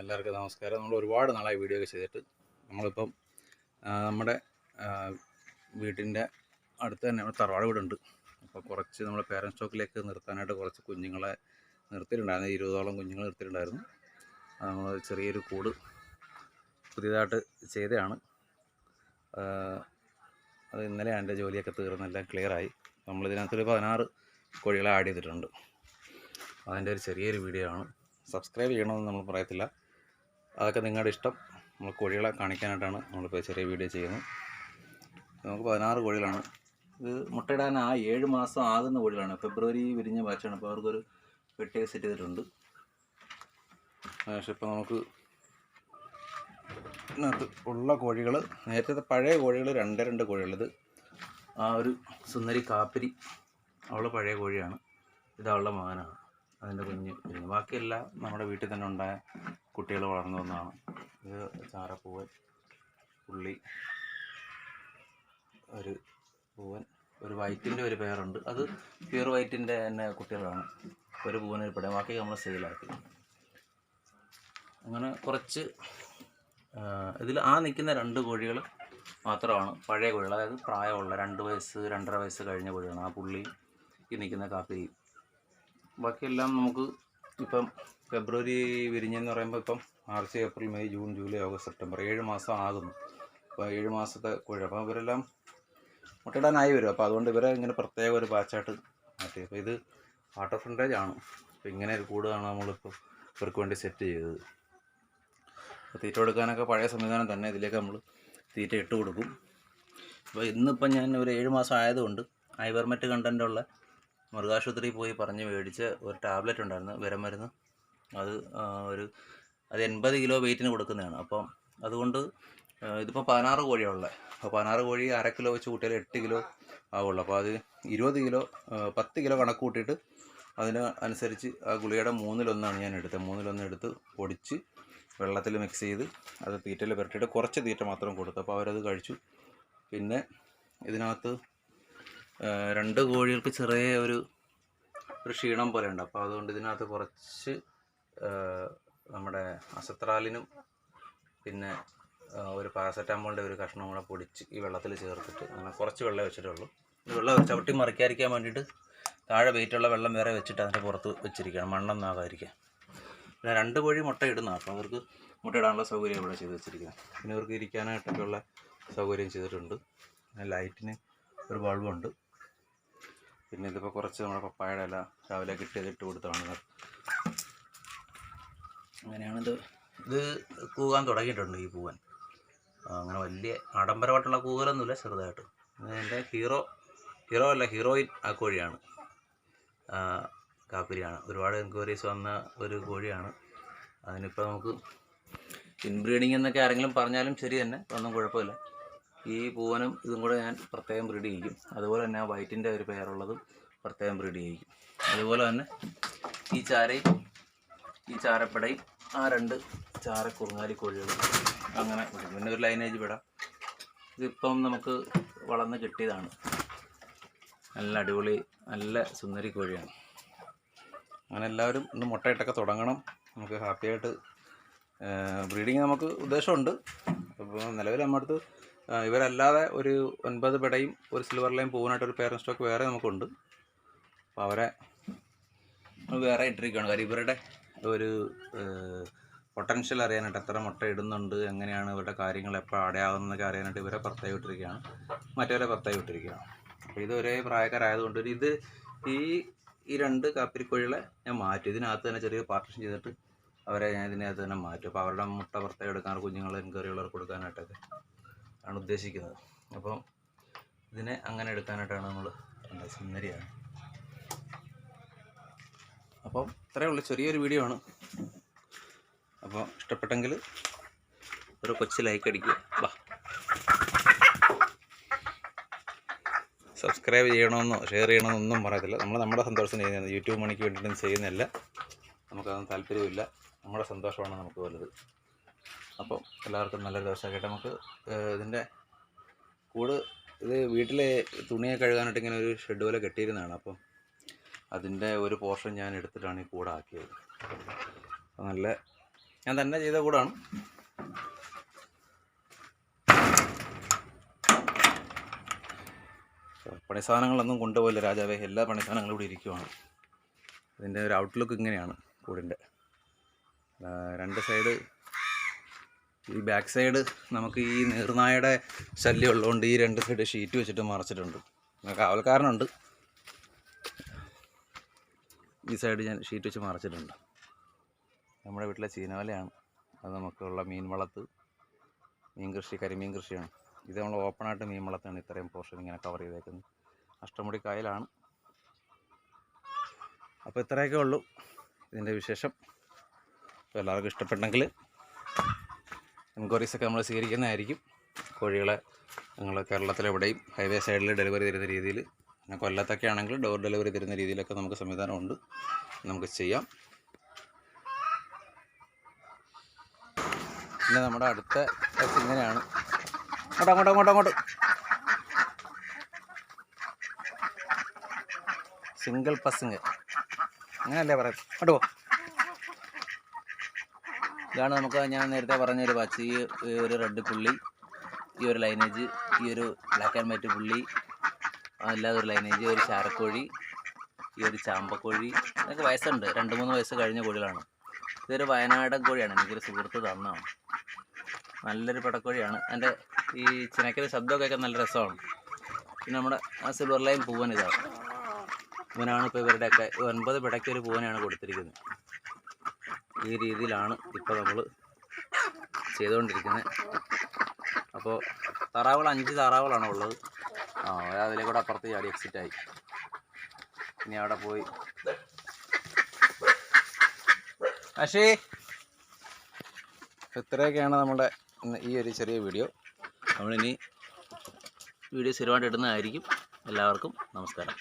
എല്ലാവർക്കും നമസ്കാരം. നമ്മൾ ഒരുപാട് നാളായി വീഡിയോ ഒക്കെ ചെയ്തിട്ട് നമ്മളിപ്പം നമ്മുടെ വീട്ടിന്റെ അടുത്ത് തന്നെ നമ്മുടെ തറവാട് വീടുണ്ട്. അപ്പോൾ കുറച്ച് നമ്മൾ പേരൻസ് സ്റ്റോക്കിലേക്ക് നിർത്താനായിട്ട് കുറച്ച് കുഞ്ഞുങ്ങളെ നിർത്തിയിട്ടുണ്ടായിരുന്നു. ഇരുപതോളം കുഞ്ഞുങ്ങൾ നിർത്തിയിട്ടുണ്ടായിരുന്നു. നമ്മൾ ചെറിയൊരു കൂട് പുതിയതായിട്ട് ചെയ്തതാണ്. അത് ഇന്നലെ എന്റെ ജോലിയൊക്കെ തീർന്നെല്ലാം ക്ലിയറായി നമ്മളിതിനകത്തൊരു പതിനാറ് കോഴികളെ ആഡ് ചെയ്തിട്ടുണ്ട്. അതിന്റെ ഒരു ചെറിയൊരു വീഡിയോ ആണ്. സബ്സ്ക്രൈബ് ചെയ്യണമെന്ന് നമ്മൾ പറയത്തില്ല. അതൊക്കെ നിങ്ങളുടെ ഇഷ്ടം. നമ്മൾ കോഴികളെ കാണിക്കാനായിട്ടാണ് നമ്മളിപ്പോൾ ചെറിയ വീഡിയോ ചെയ്യുന്നത്. നമുക്ക് പതിനാറ് കോഴികളാണ്. ഇത് മുട്ടയിടാൻ ആ ഏഴ് മാസം ആകുന്ന കോഴികളാണ്. ഫെബ്രുവരി വിരിഞ്ഞ ബാച്ചാണ് അപ്പോൾ അവർക്കൊരു പെട്ടിയൊക്കെ സെറ്റ് ചെയ്തിട്ടുണ്ട്. പക്ഷേ ഇപ്പോൾ നമുക്ക് ഇതിനകത്ത് ഉള്ള കോഴികൾ നേരത്തെ പഴയ കോഴികൾ രണ്ട് രണ്ട് കോഴികളത് ആ ഒരു സുന്ദരി കാപ്പിരി അവളെ പഴയ കോഴിയാണ്. ഇത് അവളുടെ മകനാണ്. അതിന്റെ കുഞ്ഞ് ബാക്കിയെല്ലാം നമ്മുടെ വീട്ടിൽ തന്നെ ഉണ്ടായ കുട്ടികൾ വളർന്നു വന്നതാണ്. ഇത് ചാരപ്പൂവൻ പുള്ളി ഒരു പൂവൻ ഒരു വൈറ്റിന്റെ ഒരു പേരുണ്ട്. അത് പ്യൂർ വൈറ്റിന്റെ തന്നെ കുട്ടികളാണ്. ഒരു പൂവൻ ഒരു ബാക്കി നമ്മൾ സെയിലാക്കി അങ്ങനെ കുറച്ച് ഇതിൽ ആ നിൽക്കുന്ന രണ്ട് കോഴികൾ മാത്രമാണ് പഴയ കോഴികൾ. അതായത് പ്രായമുള്ള രണ്ട് വയസ്സ് രണ്ടര വയസ്സ് കഴിഞ്ഞ കോഴികളാണ് ആ പുള്ളി ഈ നിൽക്കുന്ന കാപ്പി ബാക്കിയെല്ലാം നമുക്ക് ഇപ്പം ഫെബ്രുവരി വിരിഞ്ഞെന്ന് പറയുമ്പോൾ ഇപ്പം March April May June July August September ഏഴ് മാസം ആകുന്നു. അപ്പോൾ ഏഴ് മാസത്തെ കോഴി അപ്പോൾ ഇവരെല്ലാം മുട്ടയിടാനായി വരും. അപ്പോൾ അതുകൊണ്ട് ഇവരെ ഇങ്ങനെ പ്രത്യേക ഒരു ബാച്ചായിട്ട് മാറ്റി. അപ്പോൾ ഇത് വാട്ടർ ഫ്രണ്ടേജ് ആണ്. അപ്പോൾ ഇങ്ങനെ ഒരു കൂടുതലാണ് നമ്മളിപ്പോൾ ഇവർക്ക് വേണ്ടി സെറ്റ് ചെയ്തത്. അപ്പോൾ തീറ്റ കൊടുക്കാനൊക്കെ പഴയ സംവിധാനം തന്നെ. ഇതിലേക്ക് നമ്മൾ തീറ്റ ഇട്ട് കൊടുക്കും. അപ്പോൾ ഇന്നിപ്പം ഞാൻ ഒരു ഏഴ് മാസം ആയതുകൊണ്ട് ഐവർമെറ്റ് കണ്ടന്റുള്ള മൃഗാശുപത്രിയിൽ പോയി പറഞ്ഞ് മേടിച്ച ഒരു ടാബ്ലറ്റ് ഉണ്ടായിരുന്നു. വിരമരുന്ന്. അത് ഒരു അത് എൺപത് കിലോ വെയിറ്റിന് കൊടുക്കുന്നതാണ്. അപ്പം അതുകൊണ്ട് ഇതിപ്പോൾ പതിനാറ് കോഴിയാണ് ഉള്ളത് അപ്പോൾ പതിനാറ് കോഴി അര കിലോ വെച്ച് കൂട്ടിയാൽ എട്ട് കിലോ ആവുള്ളൂ. അപ്പോൾ അത് ഇരുപത് കിലോ പത്ത് കിലോ കണക്ക് കൂട്ടിയിട്ട് അതിന് അനുസരിച്ച് ആ ഗുളികയുടെ മൂന്നിലൊന്നാണ് ഞാൻ എടുത്തത്. മൂന്നിലൊന്ന് എടുത്ത് പൊടിച്ച് വെള്ളത്തിൽ മിക്സ് ചെയ്ത് അത് തീറ്റയിൽ പുരട്ടിയിട്ട് കുറച്ച് തീറ്റ മാത്രം കൊടുത്തു. അപ്പോൾ അവരത് കഴിച്ചു. പിന്നെ ഇതിനകത്ത് രണ്ട് കോഴികൾക്ക് ചെറിയ ഒരു ഒരു ക്ഷീണം പോലെ ഉണ്ട്. അപ്പോൾ അതുകൊണ്ട് ഇതിനകത്ത് കുറച്ച് നമ്മുടെ അസത്രാലിനും പിന്നെ ഒരു പാരസെറ്റാമോളിന്റെ ഒരു കഷ്ണം കൂടെ പൊടിച്ച് ഈ വെള്ളത്തിൽ ചേർത്തിട്ട് അങ്ങനെ കുറച്ച് വെള്ളം വെച്ചിട്ടുള്ളൂ വെള്ളം ചവിട്ടി മറിക്കാതിരിക്കാൻ വേണ്ടിയിട്ട് താഴെ വെയിറ്റുള്ള വെള്ളം വേറെ വെച്ചിട്ട് അതിന്റെ പുറത്ത് വെച്ചിരിക്കുകയാണ്. മണ്ണൊന്നാകാതിരിക്കാൻ പിന്നെ രണ്ട് കോഴി മുട്ട ഇടുന്ന അപ്പോൾ അവർക്ക് മുട്ടയിടാനുള്ള സൗകര്യം ഇവിടെ ചെയ്ത് വെച്ചിരിക്കുന്നത് പിന്നെ ഇവർക്ക് ഇരിക്കാനായിട്ടൊക്കെയുള്ള സൗകര്യം ചെയ്തിട്ടുണ്ട്. പിന്നെ ലൈറ്റിന് ഒരു ബൾബുണ്ട്. പിന്നെ ഇതിപ്പോൾ കുറച്ച് നമ്മുടെ പപ്പായയുടെ ഇല രാവിലെ കിട്ടിയത് ഇട്ട് കൊടുത്താണ് ഇത്. അങ്ങനെയാണ് ഇത് കൂകാൻ തുടങ്ങിയിട്ടുണ്ട് ഈ പൂവൻ അങ്ങനെ വലിയ ആഡംബരമായിട്ടുള്ള കൂകലൊന്നുമില്ല ചെറുതായിട്ട്. എന്റെ ഹീറോ ഹീറോ അല്ല ഹീറോയിൻ ആ കോഴിയാണ്. കാപ്പിരിയാണ്. ഒരുപാട് എൻക്വയറീസ് വന്ന ഒരു കോഴിയാണ്. അതിനിപ്പോൾ നമുക്ക് ഇൻബ്രീഡിങ് എന്നൊക്കെ ആരെങ്കിലും പറഞ്ഞാലും ശരി തന്നെ ഒന്നും കുഴപ്പമില്ല. ഈ പൂവനും ഇതും കൂടെ ഞാൻ പ്രത്യേകം ബ്രീഡ് ചെയ്യിക്കും. അതുപോലെ തന്നെ വൈറ്റിന്റെ ഒരു പേരുള്ളതും പ്രത്യേകം ബ്രീഡ് ചെയ്യിക്കും. അതുപോലെ തന്നെ ഈ ചാരയും ഈ ചാരപ്പടയും ആ രണ്ട് ചാര കുറുങ്ങാലി കോഴികളും അങ്ങനെ വിടും. പിന്നെ ഒരു ലൈനേജ് വിടാം. ഇതിപ്പം നമുക്ക് വളർന്ന് കിട്ടിയതാണ്. നല്ല അടിപൊളി നല്ല സുന്ദരി കോഴിയാണ്. അങ്ങനെ എല്ലാവരും ഇന്ന് മുട്ടയിട്ടൊക്കെ തുടങ്ങണം. നമുക്ക് ഹാപ്പിയായിട്ട് ബ്രീഡിങ് നമുക്ക് ഉദ്ദേശമുണ്ട്. അപ്പോൾ നിലവിൽ നമ്മുടെ അടുത്ത് ഇവരല്ലാതെ ഒരു ഒൻപത് പെടയും ഒരു സിൽവർ ലൈൻ പൂവിനായിട്ട് ഒരു പേരൻ സ്റ്റോക്ക് വേറെ നമുക്കുണ്ട്. അപ്പോൾ അവരെ വേറെ ഇട്ടിരിക്കുകയാണ്. കാര്യം ഇവരുടെ ഒരു പൊട്ടൻഷ്യൽ അറിയാനായിട്ട് എത്ര മുട്ട ഇടുന്നുണ്ട് എങ്ങനെയാണ് ഇവരുടെ കാര്യങ്ങൾ എപ്പോൾ അടയാവുന്നതൊക്കെ അറിയാനായിട്ട് ഇവരെ പുറത്തായി വിട്ടിരിക്കുകയാണ് മറ്റവരെ പുറത്തായി വിട്ടിരിക്കുകയാണ് അപ്പോൾ ഇത് ഒരേ പ്രായക്കാരായതുകൊണ്ട് ഇത് ഈ ഈ രണ്ട് കാപ്പിരിക്കോഴികളെ ഞാൻ മാറ്റി. ഇതിനകത്ത് തന്നെ ചെറിയ പാർട്ടിഷൻ ചെയ്തിട്ട് അവരെ ഞാൻ ഇതിനകത്ത് തന്നെ മാറ്റും. അപ്പോൾ അവരുടെ മുട്ട പുറത്തായി എടുക്കാൻ കുഞ്ഞുങ്ങൾ എൻക്വയറികളൊക്കെ കൊടുക്കാനായിട്ടൊക്കെ ആണ് ഉദ്ദേശിക്കുന്നത്. അപ്പോൾ ഇതിനെ അങ്ങനെ എടുക്കാനായിട്ടാണ് നമ്മൾ എന്താ സുന്ദരിയാണ്. അപ്പം ഇത്രയേ ഉള്ളൂ ചെറിയൊരു വീഡിയോ ആണ്. അപ്പോൾ ഇഷ്ടപ്പെട്ടെങ്കിൽ ഒരു കൊച്ചു ലൈക്ക് അടിക്കുക. വാ സബ്സ്ക്രൈബ് ചെയ്യണമെന്നോ ഷെയർ ചെയ്യണമെന്നൊന്നും പറയത്തില്ല. നമ്മൾ നമ്മുടെ സന്തോഷം ചെയ്യുന്നതാണ് യൂട്യൂബ് മണിക്ക് വേണ്ടിയിട്ടും ചെയ്യുന്നില്ല നമുക്കതൊന്നും താല്പര്യമില്ല നമ്മുടെ സന്തോഷമാണ് നമുക്ക് വലുത്. അപ്പോൾ എല്ലാവർക്കും നല്ലൊരു ദിവസമായിട്ട് നമുക്ക് ഇതിന്റെ കൂട് ഇത് വീട്ടിലെ തുണിയൊക്കെ കഴുകാനായിട്ട് ഇങ്ങനെ ഒരു ഷെഡ് പോലെ കെട്ടിയിരുന്നതാണ്. അപ്പം അതിന്റെ ഒരു പോർഷൻ ഞാൻ എടുത്തിട്ടാണ് ഈ കൂടാക്കിയത് നല്ല ഞാൻ തന്നെ ചെയ്ത കൂടാണ്. പണി സാധനങ്ങളൊന്നും കൊണ്ടുപോയില്ല രാജാവേ. എല്ലാ പണി സാധനങ്ങളും ഇവിടെ ഇരിക്കുവാണ്. ഇതിന്റെ ഒരു ഔട്ട്ലുക്ക് ഇങ്ങനെയാണ് കൂടിന്റെ. രണ്ട് സൈഡ് ഈ ബാക്ക് സൈഡ് നമുക്ക് ഈ നീർനായയുടെ ശല്യം ഉള്ളതുകൊണ്ട് ഈ രണ്ട് സൈഡ് ഷീറ്റ് വെച്ചിട്ട് മറച്ചിട്ടുണ്ട്. കാവൽക്കാരനുണ്ട്. ഈ സൈഡ് ഞാൻ ഷീറ്റ് വെച്ച് മറച്ചിട്ടുണ്ട്. നമ്മുടെ വീട്ടിലെ ചീനവലയാണ്. അത് നമുക്കുള്ള മീൻ വളത്ത്. മീൻ കൃഷി കരിമീൻ കൃഷിയാണ്. ഇത് നമ്മൾ ഓപ്പണായിട്ട് മീൻ വളത്താണ് ഇത്രയും പോർഷൻ ഇങ്ങനെ കവർ ചെയ്തേക്കുന്നത്. അഷ്ടമുടി കായലാണ്. അപ്പോൾ ഇത്രയൊക്കെ ഉള്ളൂ ഇതിന്റെ വിശേഷം. അപ്പോൾ എല്ലാവർക്കും ഇഷ്ടപ്പെട്ടെങ്കിൽ എൻക്വയറീസൊക്കെ നമ്മൾ സ്വീകരിക്കുന്നതായിരിക്കും. കോഴികളെ ഞങ്ങൾ കേരളത്തിലെവിടെയും ഹൈവേ സൈഡിൽ ഡെലിവറി തരുന്ന രീതിയിൽ പിന്നെ കൊല്ലത്തൊക്കെ ആണെങ്കിൽ ഡോർ ഡെലിവറി തരുന്ന രീതിയിലൊക്കെ നമുക്ക് സംവിധാനമുണ്ട്. നമുക്ക് ചെയ്യാം. പിന്നെ നമ്മുടെ അടുത്ത ഇങ്ങനെയാണ്. അങ്ങോട്ട് അങ്ങോട്ട് അങ്ങോട്ട് അങ്ങോട്ട്. സിംഗിൾ പസിങ് അങ്ങനെയല്ലേ പറയാം? അങ്ങോട്ട് ഇതാണ് നമുക്ക് ഞാൻ നേരത്തെ പറഞ്ഞൊരു വാച്ച് ഈ ഈ ഒരു റെഡ് പുള്ളി ഈ ഒരു ലൈനേജ് ഈ ഒരു ബ്ലാക്ക് ആൻഡ് വൈറ്റ് പുള്ളി അല്ലാതെ ഒരു ലൈനേജ് ഒരു ചാരക്കോഴി ഈ ഒരു ചാമ്പക്കോഴി എനിക്ക് വയസ്സുണ്ട്. രണ്ട് മൂന്ന് വയസ്സ് കഴിഞ്ഞ കോഴികളാണ്. ഇതൊരു വയനാടൻ കോഴിയാണ്. എനിക്കൊരു സുഹൃത്ത് തന്നാണ് നല്ലൊരു പടക്കോഴിയാണ്. എന്റെ ഈ ചിനക്കര ശബ്ദമൊക്കെ കേൾക്കാൻ നല്ല രസമാണ്. പിന്നെ നമ്മുടെ ആ സിൽവർ ലൈൻ പൂവൻ ഇതാണ് ഇവനാണ് ഇപ്പോൾ ഇവരുടെയൊക്കെ ഒൻപത് പിടയ്ക്ക് ഒരു പൂവനെയാണ് കൊടുത്തിരിക്കുന്നത്. ഈ രീതിയിലാണ് ഇപ്പോൾ നമ്മൾ ചെയ്തുകൊണ്ടിരിക്കുന്നത്. അപ്പോൾ താറാവുകൾ അഞ്ച് താറാവുകളാണ് ഉള്ളത്. ആ അതിലെ കൂടെ അപ്പുറത്ത് ചാടി എക്സിറ്റ് ആയി. ഇനി അവിടെ പോയി. അഷേ ഇത്രയൊക്കെയാണ് നമ്മുടെ ഈ ഒരു ചെറിയ വീഡിയോ നമ്മളിനി വീഡിയോ സ്ഥിരമായിട്ട് ഇടുന്നതായിരിക്കും. എല്ലാവർക്കും നമസ്കാരം.